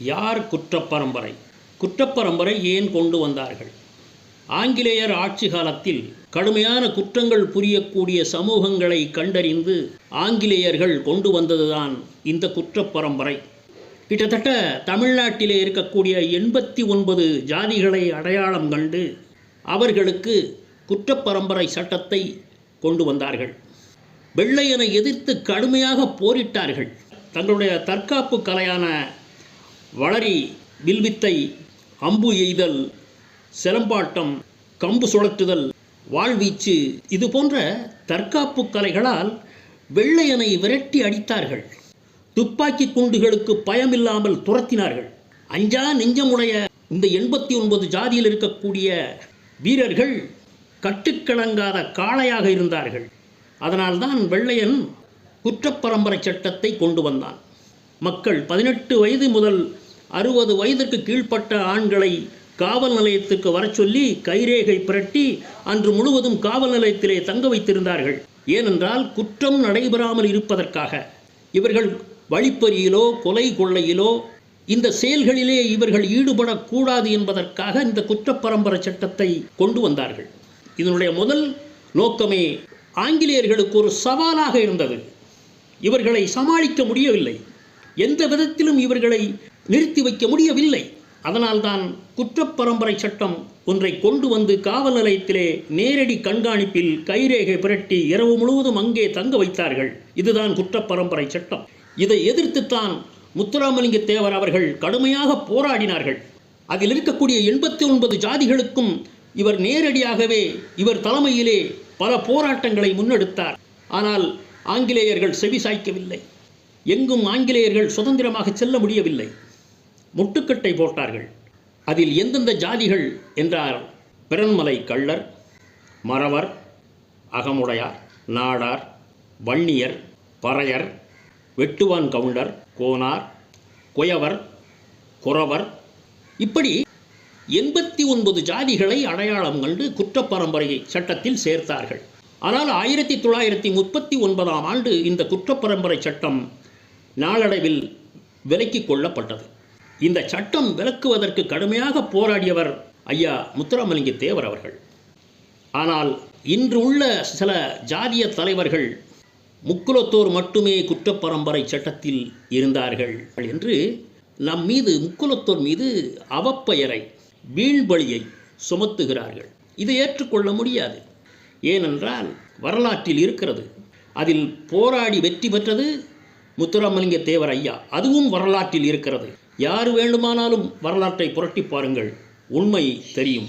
யார் குற்றப்பரம்பரை? குற்றப்பரம்பரை ஏன் கொண்டு வந்தார்கள்? ஆங்கிலேயர் ஆட்சி காலத்தில் கடுமையான குற்றங்கள் புரியக்கூடிய சமூகங்களை கண்டறிந்து ஆங்கிலேயர்கள் கொண்டு வந்ததுதான் இந்த குற்றப்பரம்பரை. கிட்டத்தட்ட தமிழ்நாட்டிலே இருக்கக்கூடிய எண்பத்தி ஒன்பது ஜாதிகளை அடையாளம் கண்டு அவர்களுக்கு குற்றப்பரம்பரை சட்டத்தை கொண்டு வந்தார்கள். வெள்ளையனை எதிர்த்து கடுமையாக போரிட்டார்கள். தங்களுடைய தற்காப்பு கலையான வளரி வில்வித்தை அம்பு எய்தல் சிலம்பாட்டம் கம்பு சுழற்றுதல் வாழ்வீச்சு இது போன்ற தற்காப்பு கலைகளால் வெள்ளையனை விரட்டி அடித்தார்கள். துப்பாக்கி குண்டுகளுக்கு பயமில்லாமல் துரத்தினார்கள். அஞ்சா நெஞ்சமுடைய இந்த எண்பத்தி ஒன்பது ஜாதியில் இருக்கக்கூடிய வீரர்கள் கட்டுக்கிழங்காத காளையாக இருந்தார்கள். அதனால்தான் வெள்ளையன் குற்றப்பரம்பரை சட்டத்தை கொண்டு வந்தான். மக்கள் பதினெட்டு வயது முதல் அறுபது வயதிற்கு கீழ்ப்பட்ட ஆண்களை காவல் நிலையத்துக்கு வரச் சொல்லி கைரேகை புரட்டி அன்று முழுவதும் காவல் நிலையத்திலே தங்க வைத்திருந்தார்கள். ஏனென்றால் குற்றம் நடைபெறாமல் இருப்பதற்காக. இவர்கள் வழிப்பறியிலோ கொலை கொள்ளையிலோ இந்த செயல்களிலே இவர்கள் ஈடுபடக்கூடாது என்பதற்காக இந்த குற்றப்பரம்பரை சட்டத்தை கொண்டு வந்தார்கள். இதனுடைய முதல் நோக்கமே ஆங்கிலேயர்களுக்கு ஒரு சவாலாக இருந்தது. இவர்களை சமாளிக்க முடியவில்லை. எந்த விதத்திலும் இவர்களை நிறுத்தி வைக்க முடியவில்லை. அதனால்தான் குற்றப்பரம்பரை சட்டம் ஒன்றை கொண்டு வந்து காவல் நிலையத்திலே நேரடி கண்காணிப்பில் கைரேகை புரட்டி இரவு முழுவதும் அங்கே தங்க வைத்தார்கள். இதுதான் குற்றப்பரம்பரை சட்டம். இதை எதிர்த்துத்தான் முத்துராமலிங்க தேவர் அவர்கள் கடுமையாக போராடினார்கள். அதில் இருக்கக்கூடிய எண்பத்தி ஒன்பது ஜாதிகளுக்கும் இவர் நேரடியாகவே இவர் தலைமையிலே பல போராட்டங்களை முன்னெடுத்தார். ஆனால் ஆங்கிலேயர்கள் செவி சாய்க்கவில்லை எங்கும் ஆங்கிலேயர்கள் சுதந்திரமாக செல்ல முடியவில்லை. முட்டுக்கட்டை போட்டார்கள். அதில் எந்தெந்த ஜாதிகள் என்றார் பிறன்மலை கள்ளர் மறவர் அகமுடையார் நாடார் வன்னியர் பறையர் வெட்டுவான் கவுண்டர் கோனார் குயவர் குறவர். இப்படி எண்பத்தி ஒன்பது ஜாதிகளை அடையாளம் கண்டு குற்றப்பரம்பரை சட்டத்தில் சேர்த்தார்கள். ஆனால் ஆயிரத்தி தொள்ளாயிரத்தி முப்பத்தி ஒன்பதாம் ஆண்டு இந்த குற்றப்பரம்பரை சட்டம் நாளடைவில் விலக்கிக் கொள்ளப்பட்டது. இந்த சட்டம் விலக்குவதற்கு கடுமையாக போராடியவர் ஐயா முத்துராமலிங்க தேவர் அவர்கள். ஆனால் இன்று உள்ள சில ஜாதிய தலைவர்கள் முக்குலத்தோர் மட்டுமே குற்றப்பரம்பரை சட்டத்தில் இருந்தார்கள் என்று நம் மீது முக்குலத்தோர் மீது அவப்பெயரை வீண்பழியை சுமத்துகிறார்கள். இதை ஏற்றுக்கொள்ள முடியாது. ஏனென்றால் வரலாற்றில் இருக்கிறது. அதில் போராடி வெற்றி பெற்றது முத்துராமலிங்க தேவர் ஐயா அதுவும் வரலாற்றில் இருக்கிறது. யார் வேண்டுமானாலும் வரலாற்றை புரட்டி பாருங்கள். உண்மை தெரியும்.